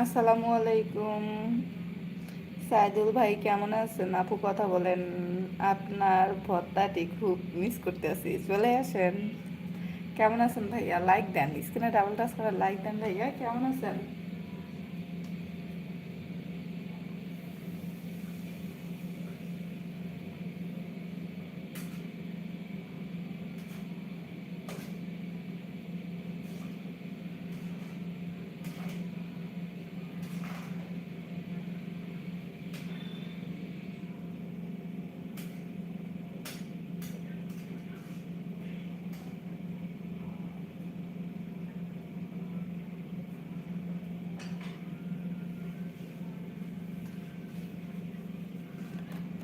আসসালামু আলাইকুম। সাইদুল ভাই, কেমন আছেন? আপু কথা বলেন। আপনার ভর্তাটি খুব মিস করতে আছি চলে আসেন। কেমন আছেন ভাইয়া? লাইক দেন। স্ক্রিনে ডাবল টাচ করে লাইক দেন ভাইয়া। কেমন আছেন?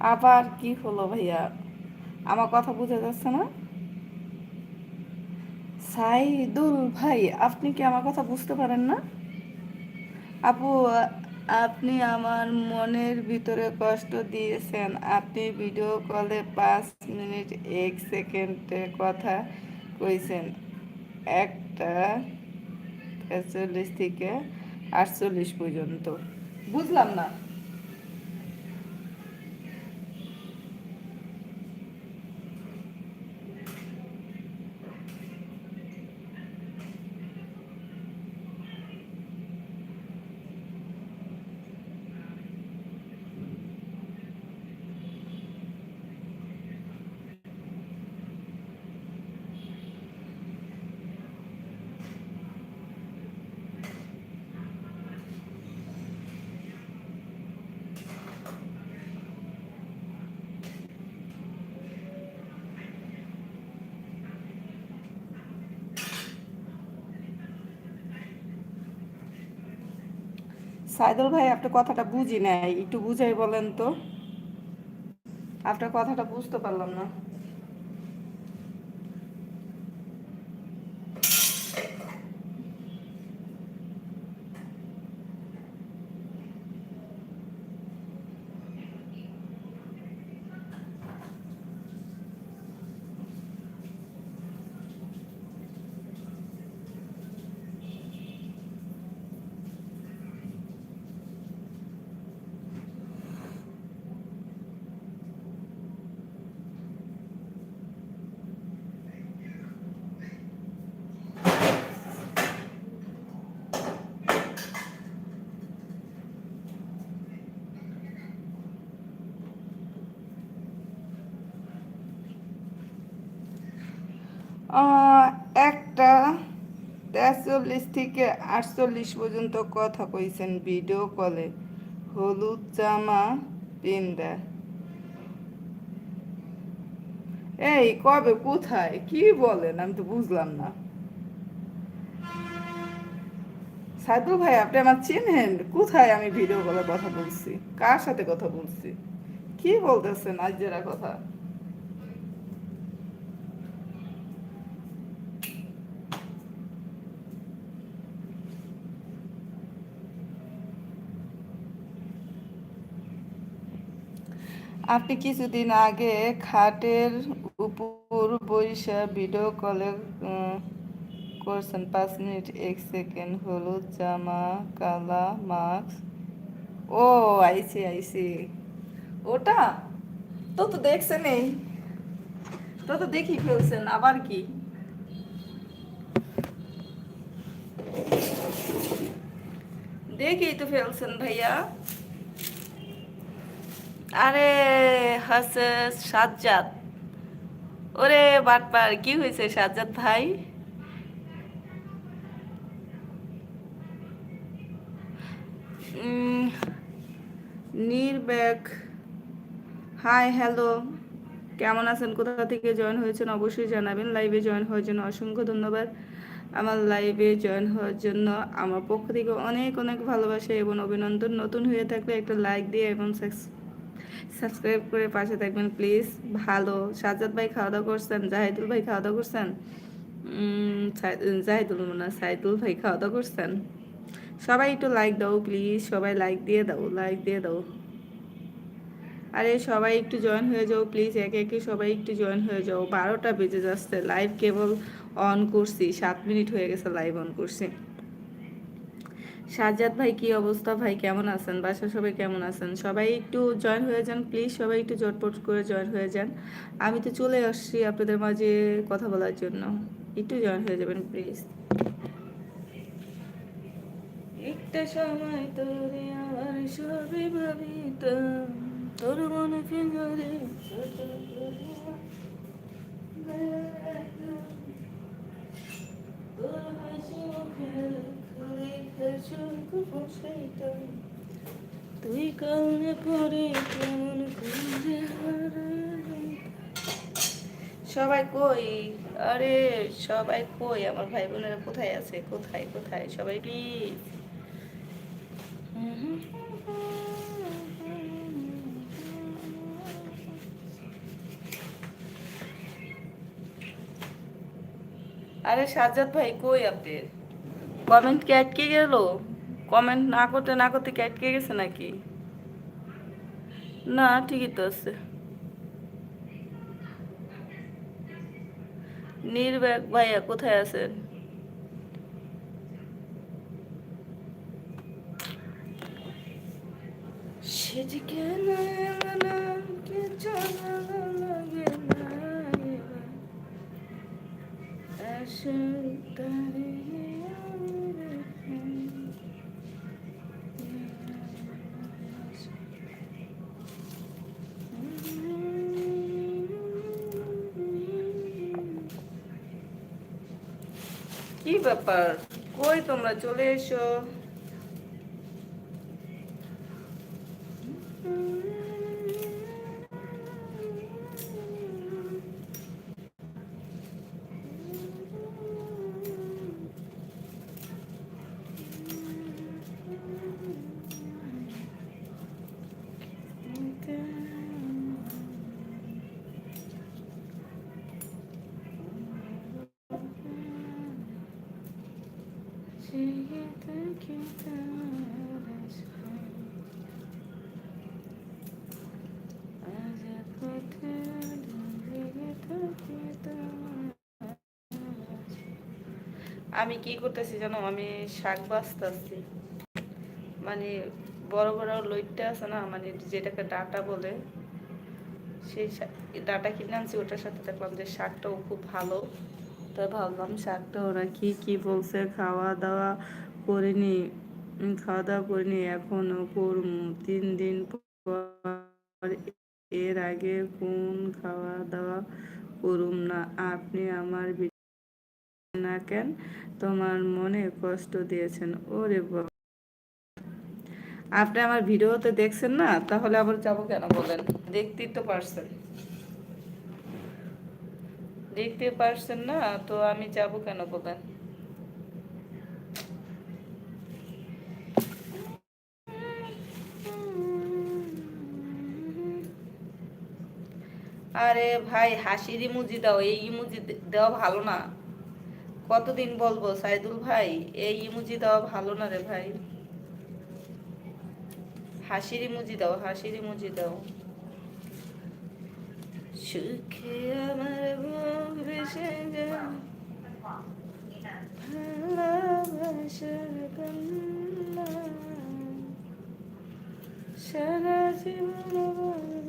আবার কি হলো ভাইয়া? আমার কথা বোঝা যাচ্ছে না? সাইদুল ভাই, আপনি কি আমার কথা বুঝতে পারেন না? আপু, আপনি আমার মনের ভিতরে কষ্ট দিয়েছেন। আপনি ভিডিও কলে পাঁচ মিনিট এক সেকেন্ডে কথা কইছেন। একটা ছেচল্লিশ থেকে আটচল্লিশ পর্যন্ত। বুঝলাম না। সাইদুল ভাই আপনার কথাটা বুঝি নাই। একটু বুঝাই বলেন তো। আপনার কথাটা বুঝতে পারলাম না আহ, একটা তেচল্লিশ থেকে আটচল্লিশ পর্যন্ত কথা কইছেন ভিডিও কলে। হলুদ জামা, পিন্দা। এই, কবে? কোথায়? কি বলেন? আমি তো বুঝলাম না। সাইদুল ভাই, আপনি আমার চিনেন? কোথায় আমি ভিডিও কলে কথা বলছি? কার সাথে কথা বলছি? কি বলতেছেন? আজ যারা কথা। আপনি কিছুদিন আগে খাটের উপর বইসা ভিডিও কলে করছেন। পাঁচ মিনিট, এক সেকেন্ড, হলুদ জামা, কালা মাস্ক ও আইসি আইসি ওটা? তো তো দেখছেন এই তো তো দেখি ফেলছেন, আবার কি? দেখি তো ফেলছেন ভাইয়া। আরে হচ্ছে সাজ্জাদ। ওরে বাটপার কি হয়েছে সাজ্জাদ ভাই? উম, নির্ব্যাক। Hi hello. কেমন আছেন? কোথা থেকে জয়েন হয়েছেন? অবশ্যই জানাবেন। লাইভে জয়েন হওয়ার জন্য অসংখ্য ধন্যবাদ। আমার লাইভে জয়েন হওয়ার জন্য আমার পক্ষ থেকে অনেক অনেক ভালোবাসা এবং অভিনন্দন। নতুন হয়ে থাকলে একটা লাইক দিয়ে এবং সাবস্ক্রাইব করে পাশে থাকবেন, প্লিজ। ভালো। সাজ্জাদ ভাই খাওয়া দাওয়া করছেন, জাহিদুল ভাই খাওয়া দাওয়া করছেন জাহিদুল না, সাইদুল ভাই খাওয়া দাওয়া করছেন? সবাই একটু লাইক দাও প্লিজ সবাই লাইক দিয়ে দাও লাইক দিয়ে দাও। আরে, সবাই একটু জয়েন হয়ে যাও প্লিজ একে একে সবাই একটু জয়েন হয়ে যাও। বারোটা বেজে যাচ্ছে। লাইভ কেবল অন করছি। সাত মিনিট হয়ে গেছে লাইভ অন করছি। সাজ্জাদ ভাই, কি অবস্থা ভাই? কেমন আছেন? বাসা সবাই কেমন আছেন? সবাই একটু জয়েন হয়ে যান প্লিজ সবাই একটু জটপট করে জয়েন হয়ে যান। আমি তো চলে আসছি আপনাদের মাঝে কথা বলার জন্য। একটু জয়েন হয়ে যাবেন প্লিজ একটা সময় তোরে আমার সবে ভাবিতাম তোর মনে ফিঙ্গারে তুই কারণে পরে কেমন করে সবাই কই? আরে সবাই কই? আমার ভাই বোনেরা কোথায় আছে? কোথায় কোথায়? সবাই প্লিজ আরে সাজ্জাদ ভাই কই আপনি কমেন্ট কি আটকে গেল? কমেন্ট না করতে না করতে কি আটকে গেছে নাকি? না, ঠিকই তো আছে। নির্বাক ভাইয়া কোথায় আছেন? সেদিকে লাগে না ব্যাপার। কই তোমরা? চলে এসো। আমি কি করতেছি জানো? আমি শাক বাঁচতেছি। মানে বড় বড় লইটটা আছে না মানে যেটাকে ডাটা বলে, সেই ডাটা কিনে আনছি, ওটার সাথে দেখলাম যে শাকটাও খুব ভালো। তো ভাবলাম শাকটা ওরা কি কি বলছে? খাওয়া দাওয়া করিনি খাওয়া দাওয়া করিনি এখনও করুম। তিন দিন পর এর আগে কোন খাওয়া দাওয়া করুম না। আপনি আমার না কেন? তোমার মনে কষ্ট দিয়েছেন। ওরে বাবা। আপনি আমার ভিডিওতে দেখছেন না? তাহলে আবার যাব কেন বলেন? দেখতেই তো পারছেন। দেখতে পারছেন না, তো আমি যাব কেন বলেন আরে ভাই, হাসির ইমুজি দাও, এই ইমুজি দেওয়া ভালো না। কতদিন বলব, সাইদুল ভাই, এই ইমুজি দেওয়া ভালো না রে ভাই। হাসির ইমুজি দাও, হাসির ইমুজি দাও। সুখে আমার বুক ভেসে যায় ভালোবাসার কান্না সারা জীবন বলব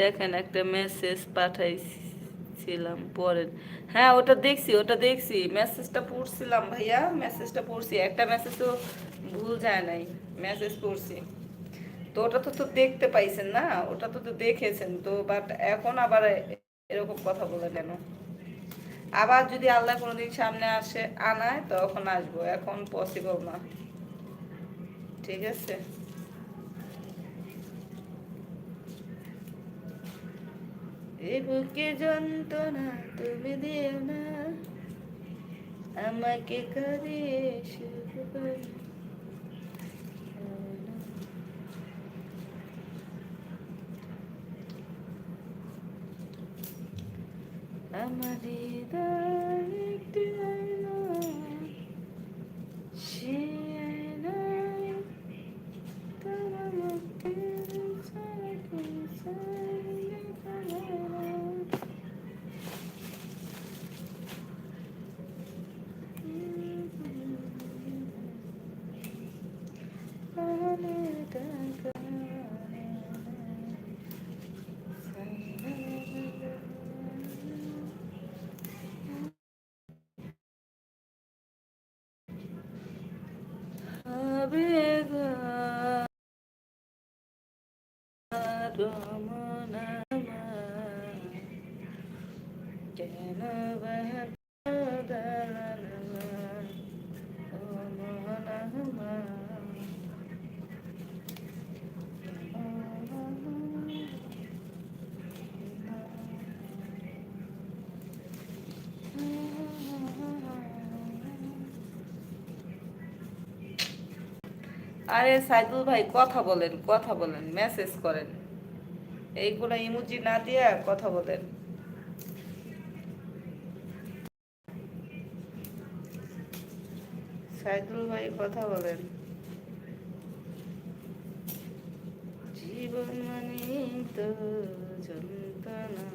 দেখেন একটা মেসেজ পাঠাইছিলাম, পরের। হ্যাঁ ওটা দেখছি ওটা দেখছি। মেসেজটা পড়ছিলাম ভাইয়া মেসেজটা পড়ছি। একটা মেসেজ তো ভুল যায় নাই মেসেজ পড়ছি। তো ওটা তো তো দেখতে পাইছেন না, ওটা তো তো দেখেছেন। তো বাট এখন আবার এরকম কথা বলে কেন? আবার যদি আল্লাহ কোনোদিন সামনে আসে, আনায়, তখন আসব। এখন পসিবল না। ঠিক আছে? এ বুকে যন্ত্রণা তুমি দিও না। আমাকে কাঁদিয়ে শুরু করো। আমাদের আরে সাইদুল ভাই, কথা বলেন কথা বলেন মেসেজ করেন। এইগুলো ইমুজি না দিয়ে কথা বলেন। সাইদুল ভাই, কথা বলেন। জীবন মানে তো যন্ত্রণা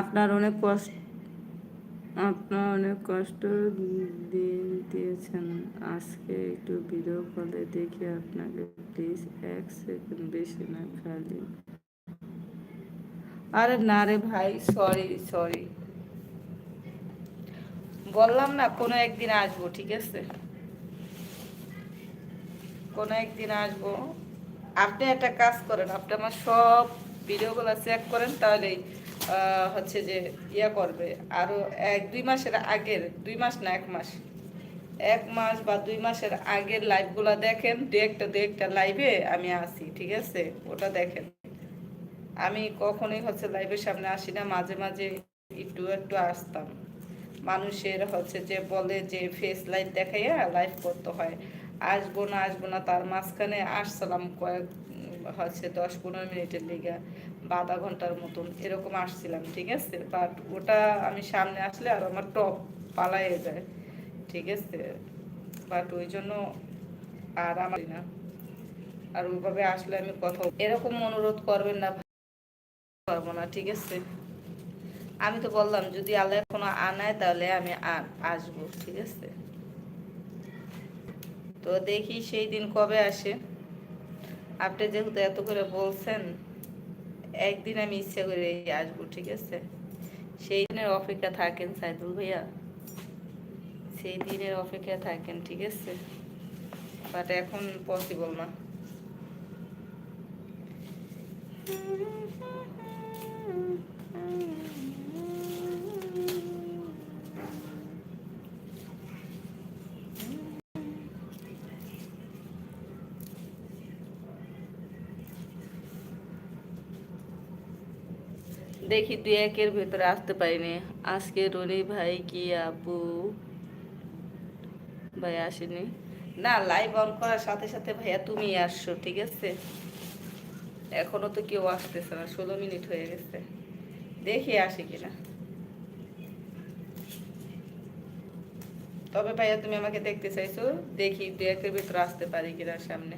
আপনার অনেক কষ্ট, আপনার অনেক কষ্ট দিন দিয়েছেন। আজকে একটু ভিডিও কলে দেখি আপনাকে প্লিজ এক সেকেন্ড বেশি না, খালি। আরে না রে ভাই সরি সরি বললাম না, কোনো একদিন আসব, ঠিক আছে? কোনো একদিন আসব। আপনি একটা কাজ করেন, আপনি আমার সব ভিডিওগুলো চেক করেন, তাহলেই হচ্ছে যে ইয়া করবে। আরও এক, দুই মাসের আগের, দুই মাস না, এক মাস। এক মাস বা দুই মাসের আগের লাইভগুলো দেখেন। দু একটা দু একটা লাইভে আমি আসি ঠিক আছে? ওটা দেখেন। আমি কখনোই হচ্ছে লাইভের সামনে আসি না, মাঝে মাঝে একটু একটু আসতাম। মানুষের হচ্ছে যে বলে যে ফেস লাইভ দেখাইয়া লাইভ করতে হয়। আসব না আসব না, তার মাঝখানে আসছিলাম কয়েক হচ্ছে দশ পনেরো মিনিটের লিগা বা আধা ঘণ্টার মতন এরকম আসছিলাম, ঠিক আছে? বাট ওটা আমি সামনে আসলে আর আমার টপ পালাইয়ে যায়, ঠিক আছে? বাট ওই জন্য আর আমার না। আর ওইভাবে আসলে আমি কথা এরকম অনুরোধ করবেন না, পারব না, ঠিক আছে? আমি তো বললাম, যদি আল্লাহ এখনও আনায় তাহলে আমি আসব, ঠিক আছে? তো দেখি সেই দিন কবে আসে। আপনি যেহেতু এত করে বলছেন, একদিন আমি ইচ্ছা করে আসব, ঠিক আছে? সেই দিনের অপেক্ষা থাকেন সাইদুল ভাইয়া। সেই দিনের অপেক্ষা থাকেন, ঠিক আছে? বাট এখন পসিবল না। দেখি দুই একের ভেতরে আসতে পারিনি। আজকে রনি ভাই কি আপু? ভাই আসেনি। না লাইভ অন করার সাথে সাথে ভাইয়া তুমি আসছো, ঠিক আছে? এখনও তো কেউ আসতেছে না, ষোলো মিনিট হয়ে গেছে। দেখি আসে কিনা। তবে ভাইয়া তুমি আমাকে দেখতে চাইছো, দেখি দু একের ভেতরে আসতে পারি কিনা সামনে।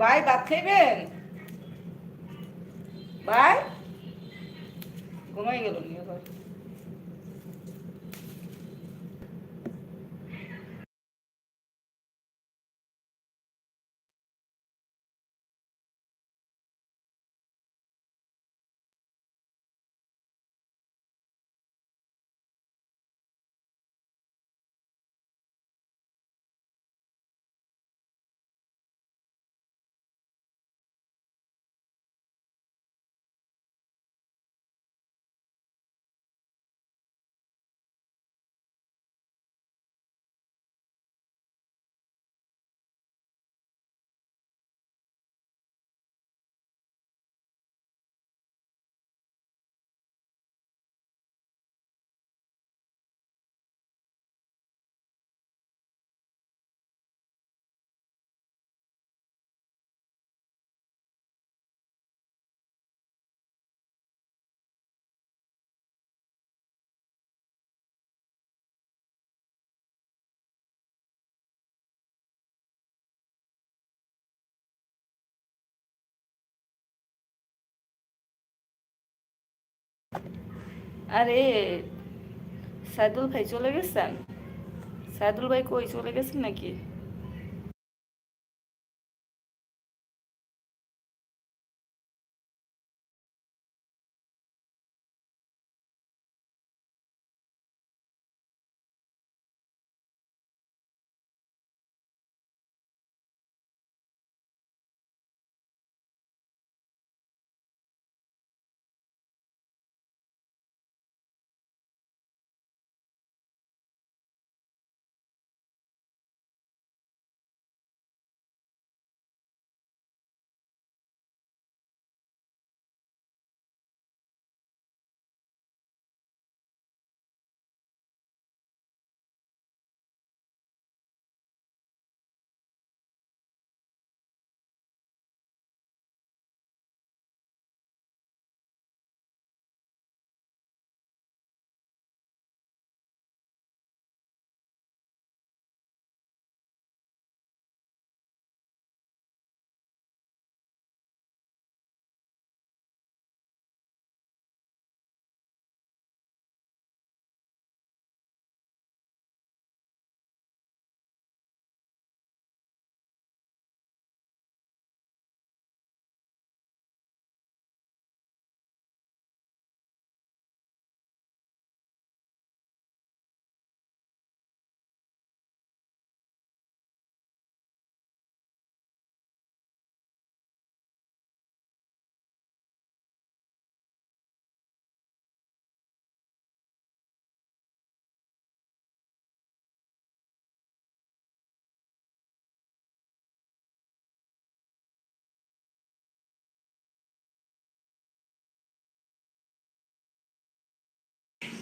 ভাই ভাত খাইবেন? ভাই ঘুমাই গেল নিয়ে আরে সাইদুল ভাই চলে গেছেন? সাইদুল ভাই কই চলে গেছেন নাকি?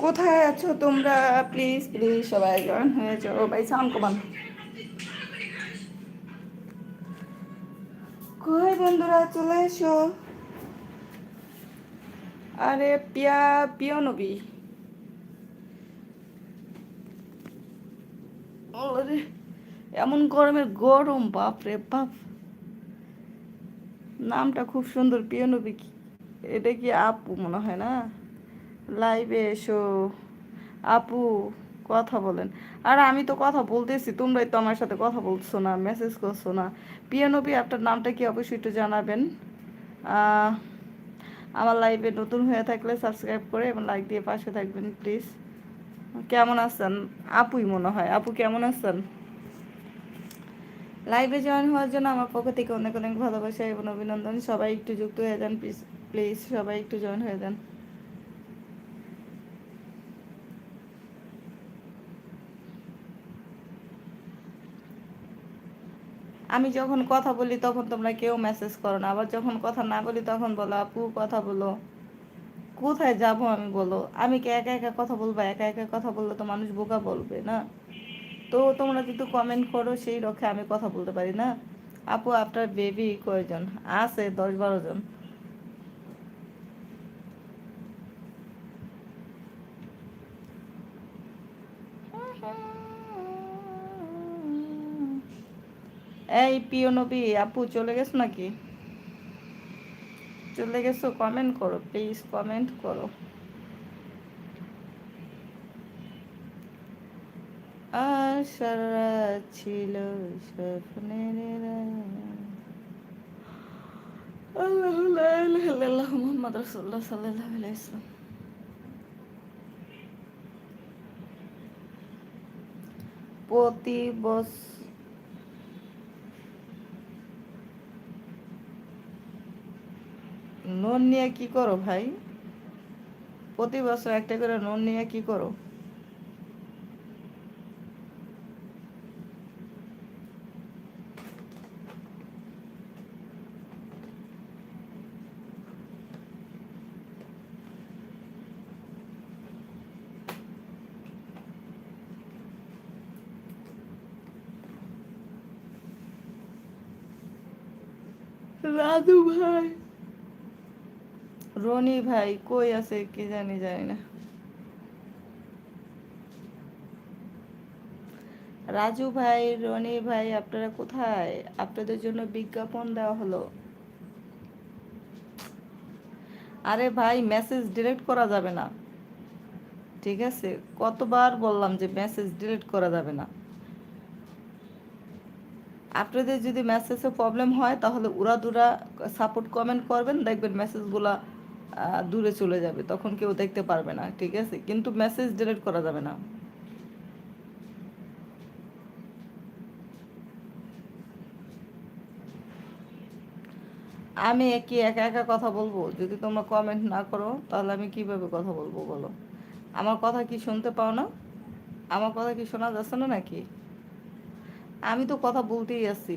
কোথায় আছো তোমরা? প্লিজ প্লিজ সবাই জয়েন হয়ে যাও ভাই সাউন্ড কমান কই বন্ধুরা, চলে এসো। আরে পিয়া পিয়া নবী। এমন গরমের গরম বাপ রে বাপ। নামটা খুব সুন্দর পিয়া নবী এটা কি আপু মনে হয় না? লাইভে এসো। আপু, কথা বলেন। আর আমি তো কথা বলতেছি, তোমরাই তো আমার সাথে কথা বলছো না মেসেজ করছ না। পিয়ানবি আপনার নামটা কি অবশ্যই একটু জানাবেন। আমার লাইভে নতুন হয়ে থাকলে সাবস্ক্রাইব করে এবং লাইক দিয়ে পাশে থাকবেন প্লিজ কেমন আছেন? আপুই মনে হয়। আপু, কেমন আছেন? লাইভে জয়েন হওয়ার জন্য আমার পক্ষ থেকে অনেক অনেক ভালোবাসা এবং অভিনন্দন। সবাই একটু যুক্ত হয়ে যান প্লিজ প্লিজ সবাই একটু জয়েন হয়ে যান। আমি যখন কথা বলি তখন তোমরা কেউ মেসেজ করো না। আবার যখন কথা না বলি তখন বলো, আপু, কথা বলো। কোথায় যাব আমি বলো? আমি কি একা একা কথা বলব? একা একা কথা বললে তো মানুষ বোকা বলবে না? তো তোমরা যদি কমেন্ট করো, সেই রক্ষে আমি কথা বলতে পারি না। আপু, আপনার বেবি কয়জন? আছে দশ বারো জন। এই পিও নবী, আপু চলে গেছো নাকি? চলে গেছো? কমেন্ট করো প্লিজ কমেন্ট করো। আশারা ছিল স্বপ্নের আল্লাহ প্রতি বছর লোন নিয়ে কি করো ভাই? প্রতি বছর একটা করে লোন নিয়ে কি করো? রাধু ভাই। রনি ভাই কই আছে কি জানি জানি না রাজু ভাই, রনি ভাই, আপনারা কোথায়? আপনাদের জন্য বিজ্ঞাপন দেওয়া হলো। আরে ভাই মেসেজ ডিলিট করা যাবে না। ঠিক আছে, কতবার বললাম যে মেসেজ ডিলিট করা যাবে না। আপনাদের যদি মেসেজে প্রবলেম হয়, তাহলে উড়া দুরা সাপোর্ট কমেন্ট করবেন, দেখবেন মেসেজগুলা দূরে চলে যাবে, তখন কেউ দেখতে পারবে না, ঠিক আছে? কিন্তু মেসেজ ডিলিট করা যাবে না। আমি কি একা একা কথা বলব? যদি তোমরা কমেন্ট না করো, তাহলে আমি কীভাবে কথা বলব বলো? আমার কথা কি শুনতে পাও না? আমার কথা কি শোনা যাচ্ছে না নাকি? আমি তো কথা বলতেই আছি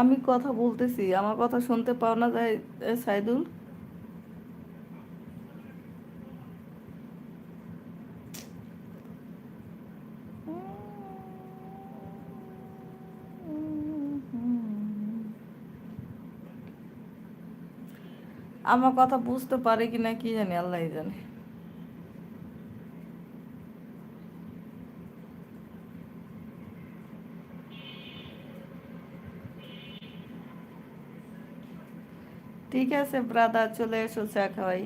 আমি কথা বলতেছি, আমার কথা শুনতে পাও না সাইদুল। আমার কথা বুঝতে পারে কিনা, কি জানি আল্লাহ জানে। ঠিক আছে ব্রাদার চলে এসো, চা খাওয়াই।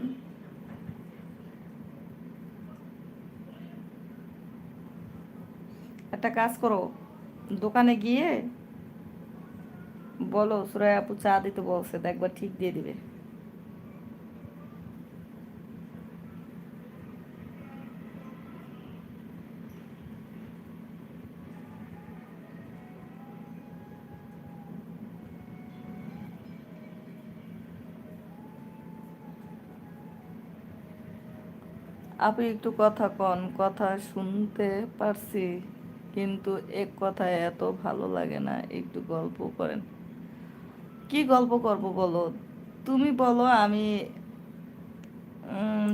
একটা কাজ করো, দোকানে গিয়ে বলো সুরাই আপু চা দিতে বলছে একবার ঠিক দিয়ে দিবে। আপনি একটু কথা কন, কথা শুনতে পারছি, কিন্তু এক কথায় এত ভালো লাগে না, একটু গল্প করেন। কি গল্প করব বলো? তুমি বলো, আমি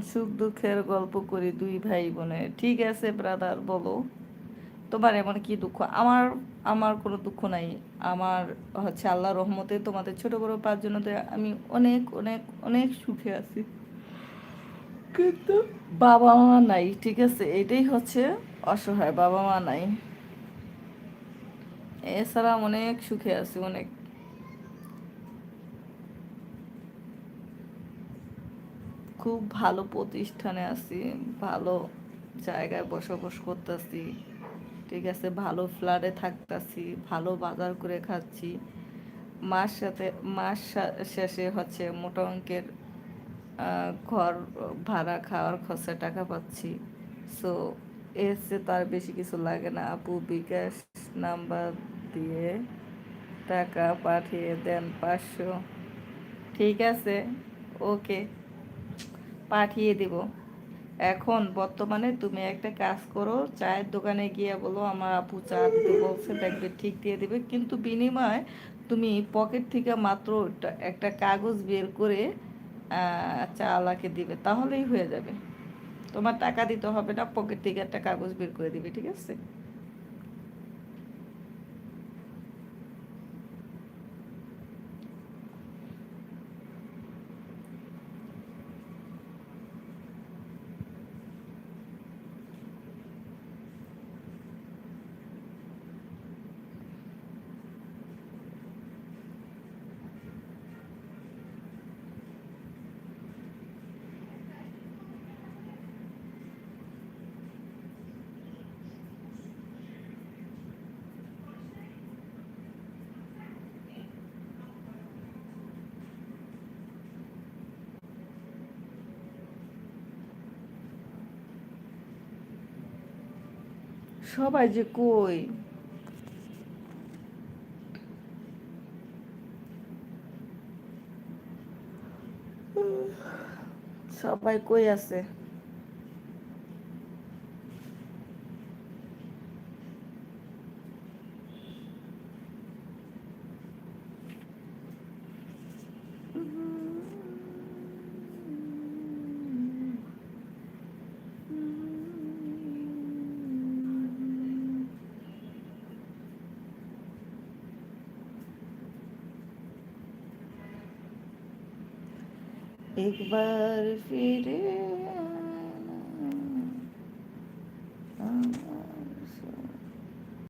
সুখ দুঃখের গল্প করি দুই ভাই বোনে। ঠিক আছে ব্রাদার বলো। তোমার এমন কি দুঃখ? আমার আমার কোনো দুঃখ নাই। আমার হচ্ছে আল্লাহ রহমতে তোমাদের ছোট বড় পাঁচজনতে আমি অনেক অনেক অনেক সুখে আছি। কিন্তু বাবা মা নাই, ঠিক আছে? এটাই হচ্ছে অসহায় বাবা মা নাই। এছাড়া অনেক সুখে আছি, অনেক। খুব ভালো প্রতিষ্ঠানে আছি, ভালো জায়গায় বসবাস করতেছি, ঠিক আছে? ভালো ফ্ল্যাটে থাকতেছি, ভালো বাজার করে খাচ্ছি। মাস সাথে মাস শেষে হচ্ছে মোটা অঙ্কের ঘর ভাড়া খাওয়ার খরচা টাকা পাচ্ছি। সো এর চেয়ে তার বেশি কিছু লাগে না। আপু বিকাশ নাম্বার দিয়ে টাকা পাঠিয়ে দেন পাঁচশো। ঠিক আছে ওকে পাঠিয়ে দিব। এখন বর্তমানে তুমি একটা কাজ করো, চায়ের দোকানে গিয়ে বলো, আমার আপু চা দিতে বলছে, দেখবে ঠিক দিয়ে দেবে। কিন্তু বিনিময় তুমি পকেট থেকে মাত্র একটা কাগজ বের করে চালাকে দিবে, তাহলেই হয়ে যাবে। তোমার টাকা দিতে হবে না পকেট থেকে একটা কাগজ বের করে দিবে, ঠিক আছে? সবাই যে কই? সবাই কই আছে? একবার ফিরে